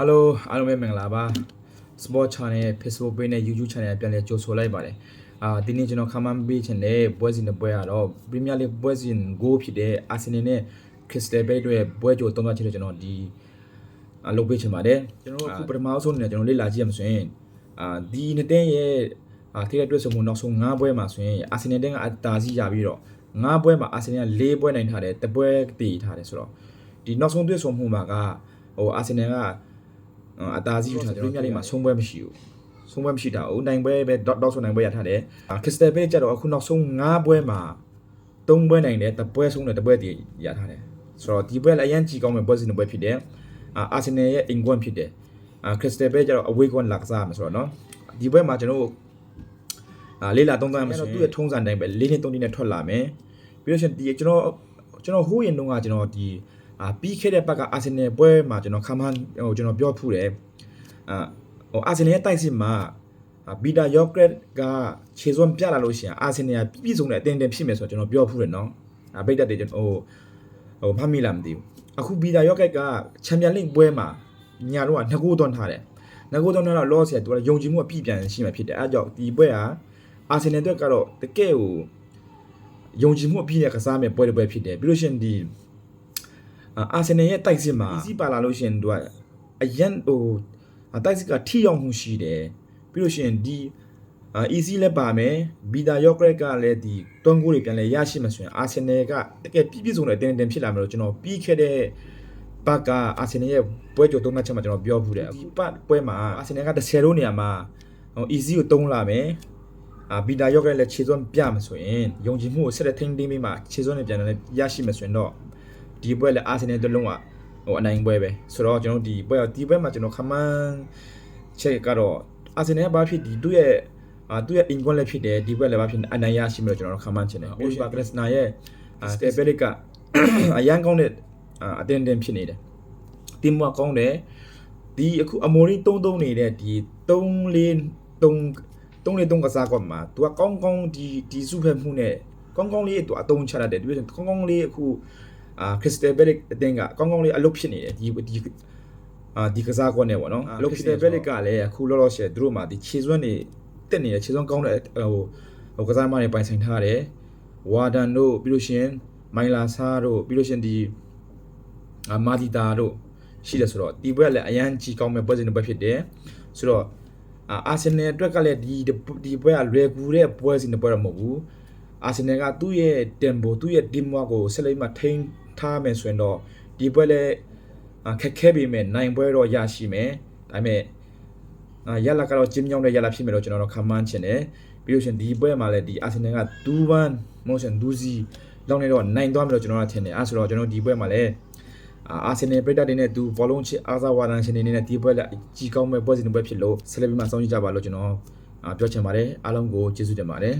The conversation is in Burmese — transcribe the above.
ဟယ်လိုအားလုံးပဲမင်္ဂလာပါ Sport Channel ရဲ့ Facebook page နဲ့ YouTube Channel ပြန်လည်ကြိုဆိုလိုက်ပါတယ်အာဒီနေ့ကျွန်တော်ခမန်းပေးချင်တဲ့ပွဲစဉ်တစ်ပွဲကတော့ Premier League ပွဲစဉ်5ဖြစ်တဲ့ Arsenal နဲ့ Crystal Palace တို့ရဲ့ပွဲကြိုသုံးသပ်ချက်တွေကျွန်တော်ဒီအလုပ်ပေးချင်ပါတယ်ကျွန်တော်တို့အခုပထမဆုံးအနေနဲ့ကျွန်တော်လေ့လာကြည့်ရမှာဆိုရင်အာဒီနှစ်တင်းရဲ့အာထိတဲ့တွေ့ဆုံမှုနောက်ဆုံး5ပွဲမှာဆိုရင် Arsenal တင်းကအတားစီရပြီးတော့5ပွဲမှာ Arsenal က4ပွဲနိုင်ထားတယ်တပွဲတည်ထားတယ်ဆိုတော့ဒီနောက်ဆုံးတွေ့ဆုံမှုမှာကဟို Arsenal က အတားစီးထားတယ်ကျွန်တော်ပြလိမ့်မှာဆုံးပွဲမရှိဘူးဆုံးပွဲမရှိတာဘူးနိုင်ပွဲပဲဒေါက်ဒေါက်ဆိုနိုင်ပွဲရထားတယ်ခရစ်စတယ်ပဲကြတော့အခုနောက်ဆုံး5ပွဲမှာ3ပွဲနိုင်တယ်တပွဲဆုံးတယ်တပွဲတည်ရထားတယ်ဆိုတော့ဒီပွဲလည်းအရင်ကြီးကောင်းမဲ့ပွဲစဉ်တစ်ပွဲဖြစ်တယ်အာအာဆင်နယ်ရဲ့အင်ကွန်ဖြစ်တယ်အာခရစ်စတယ်ပဲကြတော့အဝေးကွန်လာကစားမှာဆိုတော့နော်ဒီပွဲမှာကျွန်တော်တို့အာလေးလာသုံးသပ်မှာဆိုရင်သူ့ရဲ့ထုံးစံတိုင်းပဲ၄နှစ်၃နှစ်နဲ့ထွက်လာမယ်ပြီးလို့ရှိရင်ဒီကျွန်တော်ကျွန်တော်ဟိုးရင်တုန်းကကျွန်တော်ဒီ အာပြီးခဲ့တဲ့ဘက်ကအာဆင်နယ်ပွဲမှာကျွန်တော်ခမ်းမဟိုကျွန်တော်ပြောဖူးတယ်အာဟိုအာဆင်နယ်ရဲ့တိုက်စစ်မှာဘီတာယော့ကရက်ကခြေစွမ်းပြလာလို့ရှိရင်အာဆင်နယ်ကပြည့်စုံတဲ့အတင်းတင်းဖြစ်မယ်ဆိုတော့ကျွန်တော်ပြောဖူးတယ်နော်အာပိတ်တက်တယ်ကျွန်တော်ဟိုဟိုဖမ်းမိလားမသိဘူးအခုဘီတာယော့ကက်ကချန်ပီယံလိဂ်ပွဲမှာညာတော့နှစ်ကိုသွန်းထားတယ်နှစ်ကိုသွန်းထားတော့လောဆယ်သူကယုံကြည်မှုအပြည့်ပြန်ရှိမှဖြစ်တယ်အဲဒါကြောင့်ဒီပွဲကအာဆင်နယ်အတွက်ကတော့တကယ်ကိုယုံကြည်မှုအပြည့်နဲ့ကစားမယ်ပွဲတစ်ပွဲဖြစ်တယ်ပြီးလို့ရှိရင်ဒီ အာဆင်နယ်ရဲ့တိုက်စစ်မှာ easy ပါလာလို့ရှိရင်သူကအရန်ဟိုတိုက်စစ်ကထိရောက်မှုရှိတယ်ပြီးလို့ရှိရင်ဒီအာ easy လည်းပါမယ်ဘီတာယော့ကရက်ကလည်းဒီတွန်းကိုတွေပြန်လဲရရှိမှဆိုရင်အာဆင်နယ်ကတကယ်ပြည့်ပြည့်စုံတဲ့အတင်းတင်းဖြစ်လာမယ်လို့ကျွန်တော်ပြီးခဲ့တဲ့ဘက်ကအာဆင်နယ်ရဲ့ပွဲကြိုသုံးမှတ်ချက်မှာကျွန်တော်ပြောဖူးတယ်အခုပတ်ပွဲမှာအာဆင်နယ်က10လုံးနေရာမှာဟို easy ကိုသုံးလာမယ်အာဘီတာယော့ကရက်လည်းခြေစွမ်းပြမှာဆိုရင်ယုံကြည်မှုကိုဆက်လက်ထိန်းသိမ်းပြီးမှခြေစွမ်းနဲ့ပြန်လည်းရရှိမှဆိုရင်တော့ ဒီပွဲလည်းအာဆင်နယ်တစ်လုံးကဟိုအနိုင်ပွဲပဲဆိုတော့ကျွန်တော်ဒီပွဲဒီပွဲမှာကျွန်တော်ခမန်းချက်ကတော့အာဆင်နယ်ကဘာဖြစ်ဒီသူ့ရဲ့အာသူ့ရဲ့ income လည်းဖြစ်တယ်ဒီဘက်လည်းဘာဖြစ်အနိုင်ရရှိမလို့ကျွန်တော်ခမန်းချင်တယ်။အိုရှိပါကရစနာရဲ့အာစတေပယ်လစ်ကအရန်ကောင်းတဲ့အတင်းတင်းဖြစ်နေတယ်။တင်းမကောင်းတယ်ဒီအခုအမိုရီ33နေတဲ့ဒီ3 4 3 3 4 3ကစားကွက်မှာသူကကောင်းကောင်းဒီဒီစုဖက်မှုနဲ့ကောင်းကောင်းလေးသူအတုံးချရတယ်ဒီကောင်းကောင်းလေးအခု အာခရစ်စတယ်ဘယ်လစ်အတင်းကကောင်းကောင်းလေးအလုပ်ဖြစ်နေတယ်ဒီဒီအာဒီကစားကွက်နဲ့ပေါ့နော်အလုပ်ခရစ်စတယ်ဘယ်လစ်ကလည်းအခုလောလောဆယ်သူတို့မှာဒီခြေစွမ်းတွေတက်နေတယ်ခြေစွမ်းကောင်းတဲ့ဟိုဟိုကစားမတွေပိုင်ဆိုင်ထားတယ်ဝါဒန်တို့ပြီးလို့ရှိရင်မိုင်လာဆာတို့ပြီးလို့ရှိရင်ဒီအာမာဒီတာတို့ရှိတယ်ဆိုတော့ဒီဘက်ကလည်းအရန်ကြီးကောင်းမဲ့ပွဲစဉ်တစ်ပွဲဖြစ်တယ်ဆိုတော့အာဆင်နယ်အတွက်ကလည်းဒီဒီပွဲကလွယ်ကူတဲ့ပွဲစဉ်တစ်ပွဲတော့မဟုတ်ဘူးအာဆင်နယ်ကသူ့ရဲ့ tempo သူ့ရဲ့ team work ကိုဆက်လက်မှထိန်း ထားမယ်ဆိုရင်တော့ဒီပွဲလည်းခက်ခဲပေမဲ့နိုင်ပွဲတော့ရရှိမယ်ဒါပေမဲ့အာရလာကတော့ဂျင်းမြောင်းတဲ့ရလာဖြစ်မယ်လို့ကျွန်တော်တို့ခံမှန်းချင်တယ်ပြီးလို့ရှင်ဒီပွဲမှာလည်းဒီအာဆင်နယ်က2-1မို့ရှင်2-0လောက်နေတော့နိုင်သွားမယ်လို့ကျွန်တော်တို့ထင်တယ်အဲဆိုတော့ကျွန်တော်ဒီပွဲမှာလည်းအာဆင်နယ်ပရိသတ်တွေနဲ့သူဘောလုံးချစ်အားစားဝါဒန်ရှင်တွေနဲ့ဒီပွဲလည်းကြီးကောင်းမဲ့ပွဲစဉ်တစ်ပွဲဖြစ်လို့ဆက်လက်ပြီးမှစောင့်ကြည့်ကြပါလို့ကျွန်တော်ပြောချင်ပါတယ်အားလုံးကိုကျေးဇူးတင်ပါတယ်